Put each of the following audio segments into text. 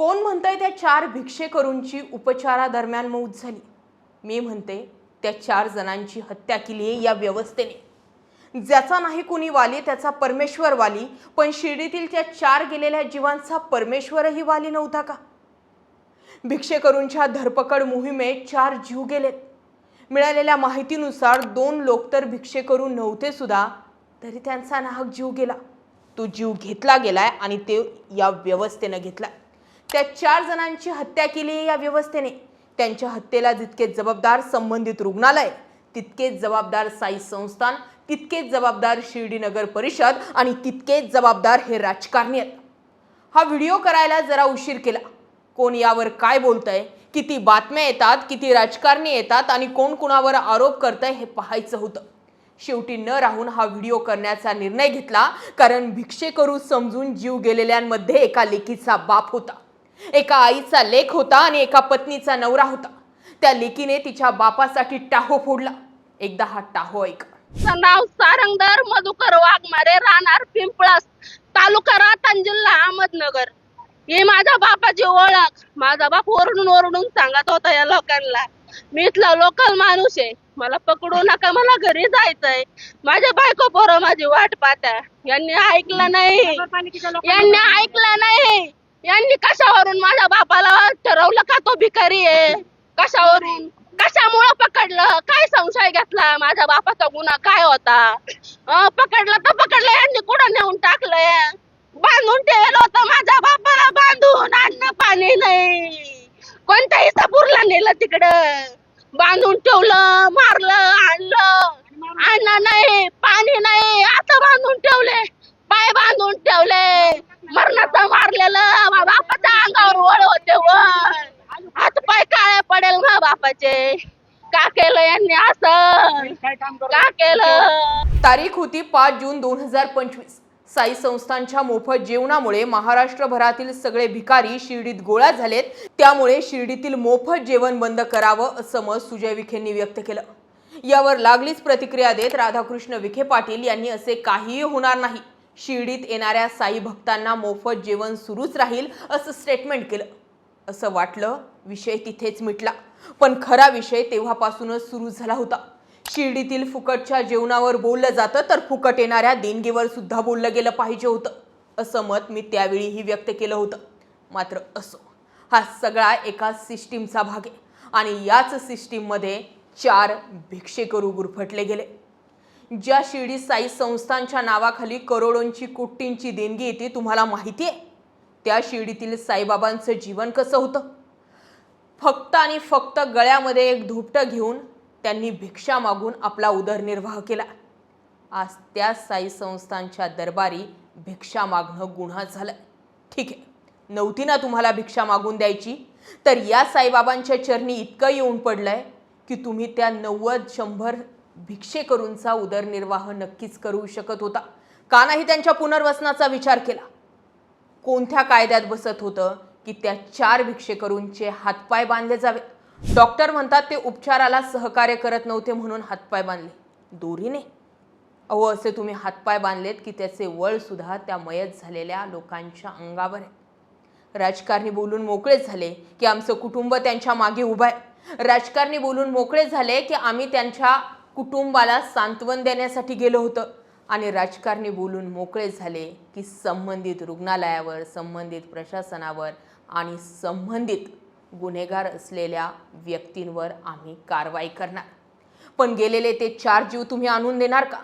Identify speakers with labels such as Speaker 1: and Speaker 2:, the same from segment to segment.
Speaker 1: कोण म्हणतंय त्या चार भिक्षेकरूंची उपचारादरम्यान मौत झाली? मी म्हणते त्या चार जणांची हत्या केली आहे या व्यवस्थेने. ज्याचा नाही कुणी वाली त्याचा परमेश्वर वाली पण शिर्डीतील त्या चार गेलेल्या जीवांचा परमेश्वरही वाली नव्हता का? भिक्षेकरूंच्या धरपकड मोहिमेत चार जीव गेलेत. मिळालेल्या माहितीनुसार दोन लोक तर भिक्षेकरू नव्हते सुद्धा तरी त्यांचा नाहक जीव गेला. तो जीव घेतला गेलाय आणि ते या व्यवस्थेनं घेतला त्या चार जणांची हत्या केली आहे या व्यवस्थेने. त्यांच्या हत्येला जितके जबाबदार संबंधित रुग्णालय तितकेच जबाबदार साई संस्थान तितकेच जबाबदार शिर्डी नगर परिषद आणि तितकेच जबाबदार हे राजकारणी आहेत. हा व्हिडिओ करायला जरा उशीर केला. कोण यावर काय बोलतंय किती बातम्या येतात किती राजकारणी येतात आणि कोण कुणावर आरोप करतंय हे पाहायचं होतं. शेवटी न राहून हा व्हिडिओ करण्याचा निर्णय घेतला कारण भिक्षेकरू समजून जीव गेलेल्यांमध्ये एका लेकीचा बाप होता. एका आईचा लेख होता आणि एका पत्नीचा नवरा होता. त्या लेकीने तिच्या बापासाठी टाहो फोडला. एकदा हा टाहो ऐका.
Speaker 2: नाव सारंगधर मधुकर वाघमारे राहणार पिंपळस तालुका रातन जिल्हा अहमदनगर. ही माझ्या बापाची ओळख. माझा बाप ओरडून ओरडून सांगत होता या लोकांना. मी इथला लोकल माणूस आहे. मला पकडू नका मला घरी जायचंय. माझ्या बायको पोरं माझी वाट पाहत्या यांनी ऐकलं नाही. यांनी ऐकलं नाही. यांनी कशावरून माझ्या बापाला ठरवलं का तो भिकारी आहे? कशावरून? कशामुळं पकडलं? काय संशय घेतला? माझ्या बापाचा गुन्हा काय होता? पकडलं तर पकडलं यांनी कुठं नेऊन टाकलंय? बांधून ठेवलं होतं माझ्या बापाला बांधून अन्न पाणी नाही. कोणत्याही सपूरला नेलं तिकडं. बांधून ठेवलं मारलं आणलं. अन्न नाही पाणी नाही आता बांधून ठेवले. पाय बांधून ठेवले. मरणाचं मारलेलं मा बापाच्या अंगावर वळ होते वळ हात पाय काळे पडेल बापाचे का केलं यांनी असं का केलं
Speaker 1: तारीख होती पाच जून दोन हजार पंचवीस. साई संस्थांच्या मोफत जेवणामुळे महाराष्ट्रभरातील सगळे भिकारी शिर्डीत गोळा झालेत. त्यामुळे शिर्डीतील मोफत जेवण बंद करावं असं मत सुजय विखेंनी व्यक्त केलं. यावर लागलीच प्रतिक्रिया देत राधाकृष्ण विखे पाटील यांनी असे काहीही होणार नाही. शिर्डीत येणाऱ्या साई भक्तांना मोफत जेवण सुरूच राहील असं स्टेटमेंट केलं. असं वाटलं विषय तिथेच मिटला. पण खरा विषय तेव्हापासूनच सुरू झाला होता. शिर्डीतील फुकटच्या जेवणावर बोललं जातं तर फुकट येणाऱ्या देणगीवर सुद्धा बोललं गेलं पाहिजे होतं. असं मत मी त्यावेळीही व्यक्त केलं होतं. मात्र असो हा सगळा एका सिस्टीमचा भाग आहे आणि याच सिस्टीममध्ये चार भिक्षेकरू गुरफटले गेले. ज्या शिर्डी साई संस्थांच्या नावाखाली करोडोंची कोटींची देणगी येते तुम्हाला माहिती आहे? त्या शिर्डीतील साईबाबांचं जीवन कसं होतं? फक्त आणि फक्त गळ्यामध्ये एक धुपटं घेऊन त्यांनी भिक्षा मागून आपला उदरनिर्वाह केला. आज त्या साई संस्थांच्या दरबारी भिक्षा मागणं गुन्हा झालं ठीक आहे. नव्हती ना तुम्हाला भिक्षा मागून द्यायची. तर या साईबाबांच्या चरणी इतकं येऊन पडलंय की तुम्ही त्या नव्वद शंभर भिक्षेकरूंचा उदरनिर्वाह नक्कीच करू शकत होता. का नाही त्यांच्या पुनर्वसनाचा विचार केला? कोणत्या कायद्यात बसत होतं? की त्या चार भिक्षेकरूंचे हातपाय बांधले जावे. डॉक्टर म्हणतात ते उपचाराला सहकार्य करत नव्हते म्हणून हातपाय बांधले. दोरीने. अहो असे तुम्ही हातपाय बांधलेत की त्याचे वळ सुद्धा त्या मयत झालेल्या लोकांच्या अंगावर आहे राजकारणी बोलून मोकळे झाले की आमचं कुटुंब त्यांच्या मागे उभं आहे. राजकारणी बोलून मोकळे झाले की आम्ही त्यांच्या कुटुंबाला सांत्वन देण्यासाठी गेलो होतं. आणि राजकारणी बोलून मोकळे झाले की संबंधित रुग्णालयावर संबंधित प्रशासनावर आणि संबंधित गुन्हेगार असलेल्या व्यक्तींवर आम्ही कारवाई करणार. पण गेलेले ते चार जीव तुम्ही आणून देणार का?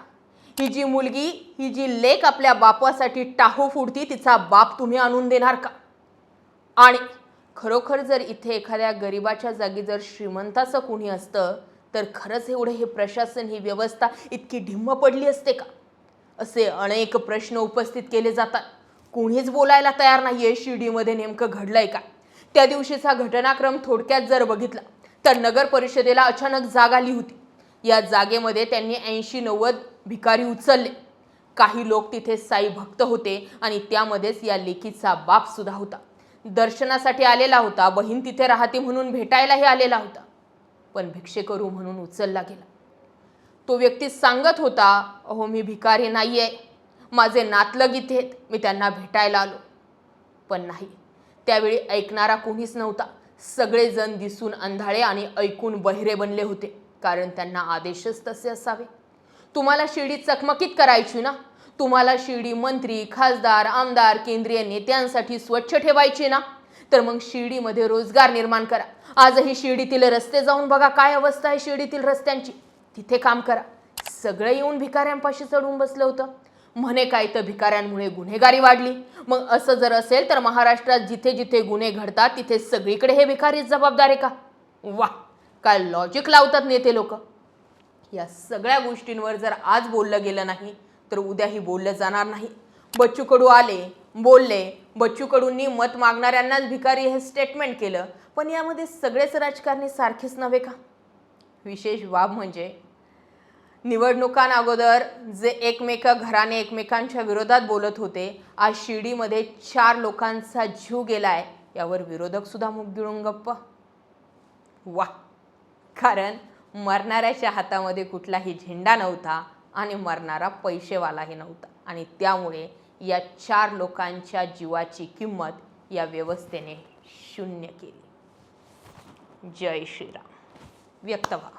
Speaker 1: ही जी मुलगी ही जी लेक आपल्या बापासाठी टाहो फुडती तिचा बाप तुम्ही आणून देणार का? आणि खरोखर जर इथे एखाद्या गरिबाच्या जागी जर श्रीमंताचं कुणी असतं तर खरंच एवढं हे प्रशासन ही व्यवस्था इतकी ढिम्म पडली असते का? असे अनेक प्रश्न उपस्थित केले जातात. कोणीच बोलायला तयार नाहीये. शिर्डीमध्ये नेमकं घडलंय का त्या दिवशीचा घटनाक्रम थोडक्यात जर बघितला तर नगर परिषदेला अचानक जाग आली होती. या जागेमध्ये त्यांनी ऐंशी नव्वद भिकारी उचलले. काही लोक तिथे साई भक्त होते आणि त्यामध्येच या लेखीचा बाप सुद्धा होता. दर्शनासाठी आलेला होता. बहीण तिथे राहते म्हणून भेटायलाही आलेला होता. पण भिक्षेकरू म्हणून उचलला गेला. तो व्यक्ती सांगत होता अहो मी भिकारी नाही आहे माझे नातलग इथे आहेत मी त्यांना भेटायला आलो. पण नाही. त्यावेळी ऐकणारा कोणीच नव्हता. सगळेजण दिसून अंधाळे आणि ऐकून बहिरे बनले होते कारण त्यांना आदेशच तसे असावे. तुम्हाला शिर्डी चकमकीत करायची ना? तुम्हाला शिर्डी मंत्री खासदार आमदार केंद्रीय नेत्यांसाठी स्वच्छ ठेवायची ना? तर मग शिर्डीमध्ये रोजगार निर्माण करा. आजही शिर्डीतील रस्ते जाऊन बघा काय अवस्था आहे शिर्डीतील रस्त्यांची. तिथे काम करा. सगळं येऊन भिकाऱ्यांपाशी चढून बसलं होतं. म्हणे काय तर भिकाऱ्यांमुळे गुन्हेगारी वाढली. मग असं जर असेल तर महाराष्ट्रात जिथे जिथे गुन्हे घडतात तिथे सगळीकडे हे भिकारीच जबाबदार आहे का? वा काय लॉजिक लावतात नेते लोक. या सगळ्या गोष्टींवर जर आज बोललं गेलं नाही तर उद्याही बोललं जाणार नाही. बच्चू कडू आले बोलले. बच्चू कडूंनी मत मागणाऱ्यांनाच भिकारी हे स्टेटमेंट केलं. पण यामध्ये सगळेच राजकारणी सारखेच नव्हे का? विशेष बाब म्हणजे निवडणुकांअगोदर जे एकमेक घराने एकमेकांच्या विरोधात बोलत होते आज शिर्डीमध्ये चार लोकांचा जीव गेलाय यावर विरोधक सुद्धा मुख गिळून गप्प. वा कारण मरणाऱ्याच्या हातामध्ये कुठलाही झेंडा नव्हता आणि मरणारा पैसेवालाही नव्हता. आणि त्यामुळे या चार लोकांच्या जीवाची किंमत या व्यवस्थेने शून्य केली. जय श्रीराम. व्यक्त व्हा.